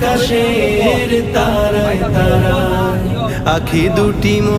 আকাশের তারা তারা আখি দুটি